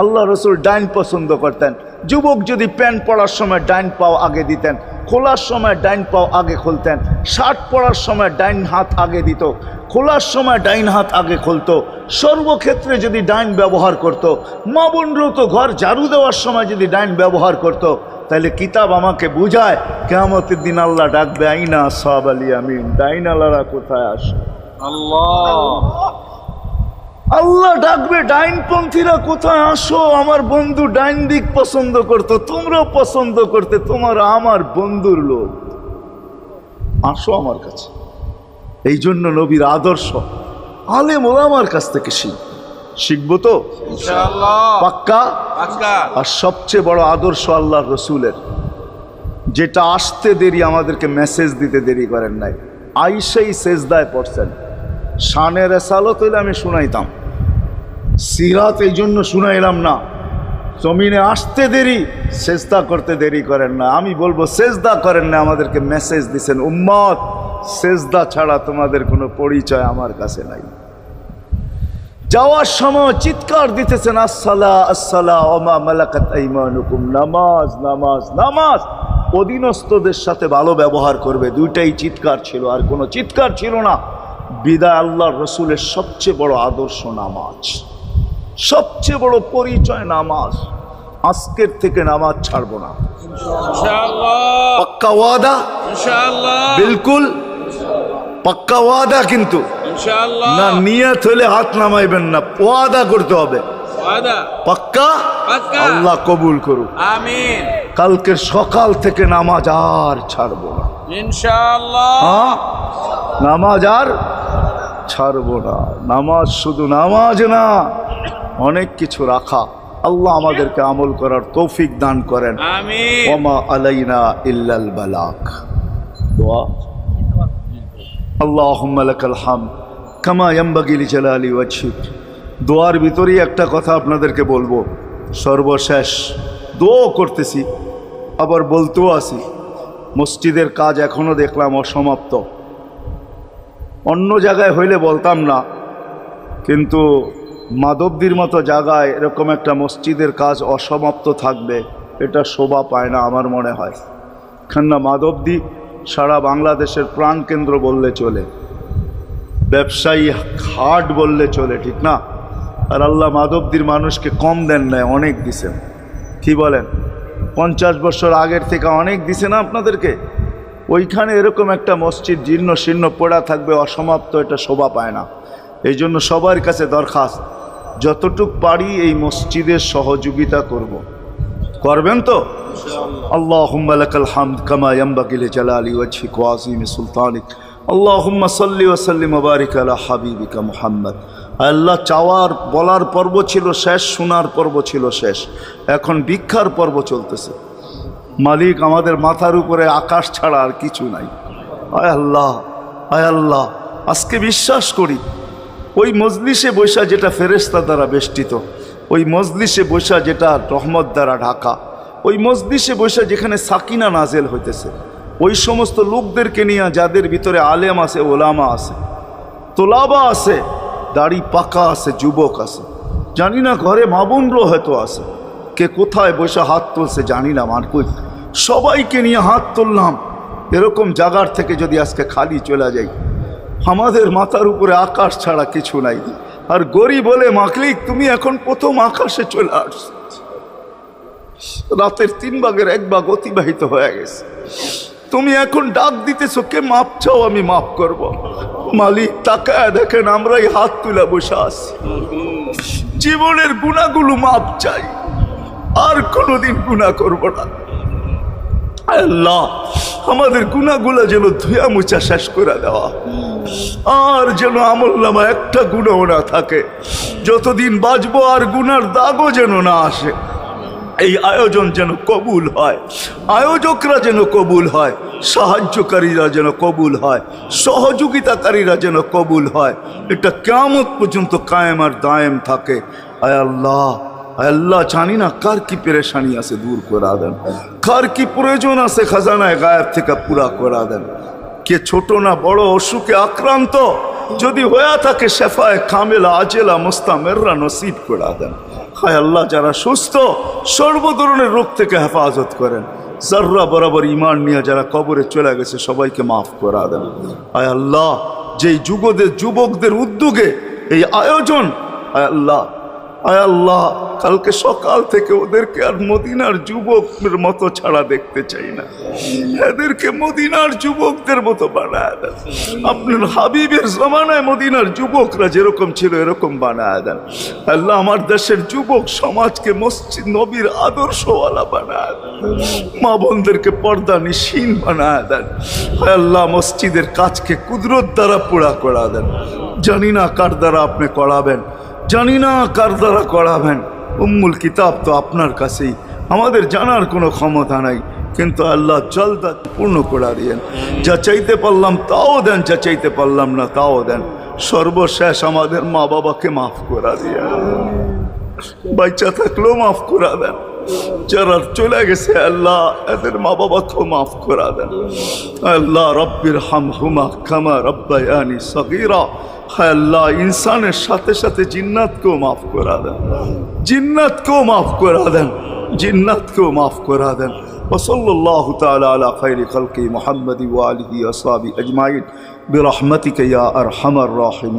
আল্লাহ রসুল ডাইন পছন্দ করতেন। যুবক যদি প্যান্ট পরার সময় ডাইন পাও আগে দিতেন, খোলার সময় ডাইন পাও আগে খুলতেন, শার্ট পরার সময় ডাইন হাত আগে দিত, খোলার সময় ডাইন হাত আগে খুলতো, সর্বক্ষেত্রে যদি ডাইন ব্যবহার করত, মা বোনরাও তো ঘর ঝাড়ু দেওয়ার সময় যদি ডাইন ব্যবহার করত তাহলে কিতাব আমাকে বুঝায় কেমতের দিন আল্লাহ ডাকবে, আইনা সব আলী আমিন ডাইন আল্লাহরা কোথায় আসে আল্লাহ। ডাকবে ডাইনপন্থীরা কোথায়? আসো আমার বন্ধু ডাইন দিক পছন্দ করতো তোমরাও পছন্দ করতে তোমার আমার বন্ধুর লোক। আসো আমার কাছে। এই জন্য নবীর আদর্শ আলেম ওলামার কাছ থেকে শিখ। শিখব তো? পাক্কা? আর সবচেয়ে বড় আদর্শ আল্লাহ রসুলের যেটা আসতে দেরি আমাদেরকে মেসেজ দিতে দেরি করেন নাই। আইসেই সেজদায় পড়ছেন। শানের এসালত হইলে আমি শুনাইতাম। সিরাত এই জন্য শুনাইলাম না। জমিনে আসতে দেরি, সেজদা করতে দেরি করেন না। আমি বলব, সেজদা করেন না, আমাদেরকে মেসেজ দিছেন। উম্মত, সেজদা ছাড়া তোমাদের কোনো পরিচয় আমার কাছে নাই। যাওয়ার সময় চিৎকার দিতেছেন, আসসালা আসসালা, ওমা মালাকাত আইমানুকুম। নামাজ নামাজ নামাজ। অধীনস্থদের সাথে ভালো ব্যবহার করবে। দুইটাই চিৎকার ছিল, আর কোনো চিৎকার ছিল না। বিদায় আল্লাহ রসুলের সবচেয়ে বড় আদর্শ নামাজ। সবচেয়ে বড় পরিচয় নামাজ। আজকের থেকে নামাজ ছাড়বো না। পাক্কা ওয়াদা? বিলকুল। পাক্কা ওয়াদা কিন্তু। না নিয়ত হলে হাত নামাইবেন না ওয়াদা করতে হবে। পাক্কা। আল্লাহ কবুল করুক। আমিন। কালকের সকাল থেকে নামাজ আর ছাড়বো না। ইনশাআল্লাহ। হ্যাঁ? নামাজ আর ছাড়বো না। নামাজ শুধু নামাজ না অনেক কিছু রাখা। আল্লাহ আমাদেরকে আমল করার তৌফিক দান করেন। ওমা আলাইনা ইল্লাল বালাক। দোয়া। লাকাল কামা ওয়াজহিক। দোয়ার ভিতরেই একটা কথা আপনাদেরকে বলব। সর্বশেষ দোয়া করতেছি আবার বলতেও আসি। মসজিদের কাজ এখনও দেখলাম অসমাপ্ত। অন্য জায়গায় হইলে বলতাম না কিন্তু মাধবদীর মতো জায়গায় এরকম একটা মসজিদের কাজ অসমাপ্ত থাকবে, এটা শোভা পায় না আমার মনে হয়। কেননা মাধবদী সারা বাংলাদেশের প্রাণকেন্দ্র বললে চলে, ব্যবসায়ী হাট বললে চলে, ঠিক না? আর আল্লাহ মাধবদীর মানুষকে কম দেন নাই, অনেক দিছেন। কি বলেন? পঞ্চাশ বছর আগের থেকে অনেক দিছে না আপনাদেরকে? ওইখানে এরকম একটা মসজিদ জীর্ণ শীর্ণ পড়া থাকবে, অসমাপ্ত, এটা শোভা পায় না। এই জন্য সবার কাছে দরখাস্ত। যতটুক পারি এই মসজিদের সহযোগিতা করব। করবেন তো اللهم لك الحمد كما ينبغي لجلال وجهك وعظيم سلطانك اللهم صل وسلم وبارك على حبيبك محمد আল্লাহ চাওয়ার বলার পর্ব ছিল শেষ শোনার পর্ব ছিল শেষ এখন ভিক্ষার পর্ব চলতেছে মালিক আমাদের মাথার উপরে আকাশ ছাড়া আর কিছু নাই আয় আল্লাহ আয় আল্লাহ আজকে বিশ্বাস করি ওই মজলিসে বৈশা যেটা ফেরেস্তা দ্বারা বেষ্টিত, ওই মজলিসে বৈশা যেটা রহমত দ্বারা ঢাকা, ওই মজলিসে বৈশা যেখানে সাকিনা নাজেল হইতেছে, ওই সমস্ত লোকদেরকে নিয়ে যাদের ভিতরে আলেম আছে, ওলামা আছে, তোলাবা আছে, দাড়ি পাকা আছে, যুবক আছে, জানি না ঘরে মাবুনরও হয়তো আছে, কে কোথায় বসে হাত তুলছে জানি না মার কই সবাইকে নিয়ে হাত তুললাম, এরকম জাগার থেকে যদি আজকে খালি চলে যাই আমাদের মাথার উপরে আকাশ ছাড়া কিছু নাই। আর গরি বলে মাকলিক তুমি এখন প্রথম আকাশে চলে আসছো। রাতের তিন ভাগের এক ভাগ অতিবাহিত হয়ে গেছে। তুমি এখন ডাক দিতেছো, কে মাপ চাও, আমি মাপ করব। মালিক, তাকায় দেখেন আমরাই হাত তুলে বসে আছি। জীবনের গুণাগুলো মাপ চাই। আর কোনোদিন গুণা করব না। আল্লাহ, আমাদের গুণাগুলো যেন ধুয়া মুছা শেষ করে দেওয়া। আর যেন আমল নামা একটা গুণও না থাকে। যতদিন বাঁচবো আর গুনার দাগও যেন না আসে। এই আয়োজন যেন কবুল হয়, আয়োজকরা যেন কবুল হয়, সাহায্যকারীরা যেন কবুল হয়, সহযোগিতাকারীরা যেন কবুল হয়, এটা কেমন পর্যন্ত কায়েম আর দায়েম থাকে। আয় আল্লাহ আল্লাহ, জানি না কার কি পেরেশানি আছে, দূর করা দেন। কার কি প্রয়োজন আছে, খাজানায় গায়েব থেকে পুরা করা দেন। কে ছোট না বড়, অসুখে আক্রান্ত। যদি হয়ে থাকে শেফায় কামেলা, আজেলা, মোস্তামেররা নসিব করা দেন। হায় আল্লাহ, যারা সুস্থ সর্ব ধরনের রোগ থেকে হেফাজত করেন। জাররা বরাবর ইমান নিয়ে যারা কবরে চলে গেছে, সবাইকে মাফ করা দেন। আয় আল্লাহ, যেই যুবদের যুবকদের উদ্যোগে এই আয়োজন আয় আল্লাহ আয় আল্লাহ, কালকে সকাল থেকে ওদেরকে আর মদিনার যুবকের মতো ছাড়া দেখতে চাই না। এদেরকে মদিনার যুবকদের মতো বানায় দেন। আপনার হাবিবের জমানায় মদিনার যুবকরা যেরকম ছিল, এরকম বানায় দেন। আল্লাহ আমার দেশের যুবক সমাজকে মসজিদ নবীর আদর্শওয়ালা বানায় দেন। মা বোনদেরকে পর্দা নিশীন বানায় দেন। আল্লাহ, মসজিদের কাজকে কুদরত দ্বারা পুরা করা দেন। জানি না কার দ্বারা আপনি করাবেন। জানি না কার দ্বারা করাবেন। উম্মুল কিতাব তো আপনার কাছেই। আমাদের জানার কোনো ক্ষমতা নাই। কিন্তু আল্লাহ জলদা পূর্ণ করা দিয়েন। যা চাইতে পারলাম তাও দেন, যা চাইতে পারলাম না তাও দেন। সর্বশেষ আমাদের মা বাবাকে মাফ করা দিয়ে বাচ্চা থাকলেও মাফ করা দেন। যারা চলে গেছে, আল্লাহ এদের মা বাবাকেও মাফ করা দেন। আল্লাহ রব্বির হাম হুমা খামা রব্বায়ানি সগীরা। হায় আল্লাহ ইনসানের সাথে সাথে জিন্নাতকেও মাফ করা দেন জিন্নাতকেও মাফ করা দেন জিন্নাতকেও মাফ করা দেন وصلى الله تعالى على خير خلق محمد وآله وأصحابه أجمعين برحمتك يا أرحم الراحمين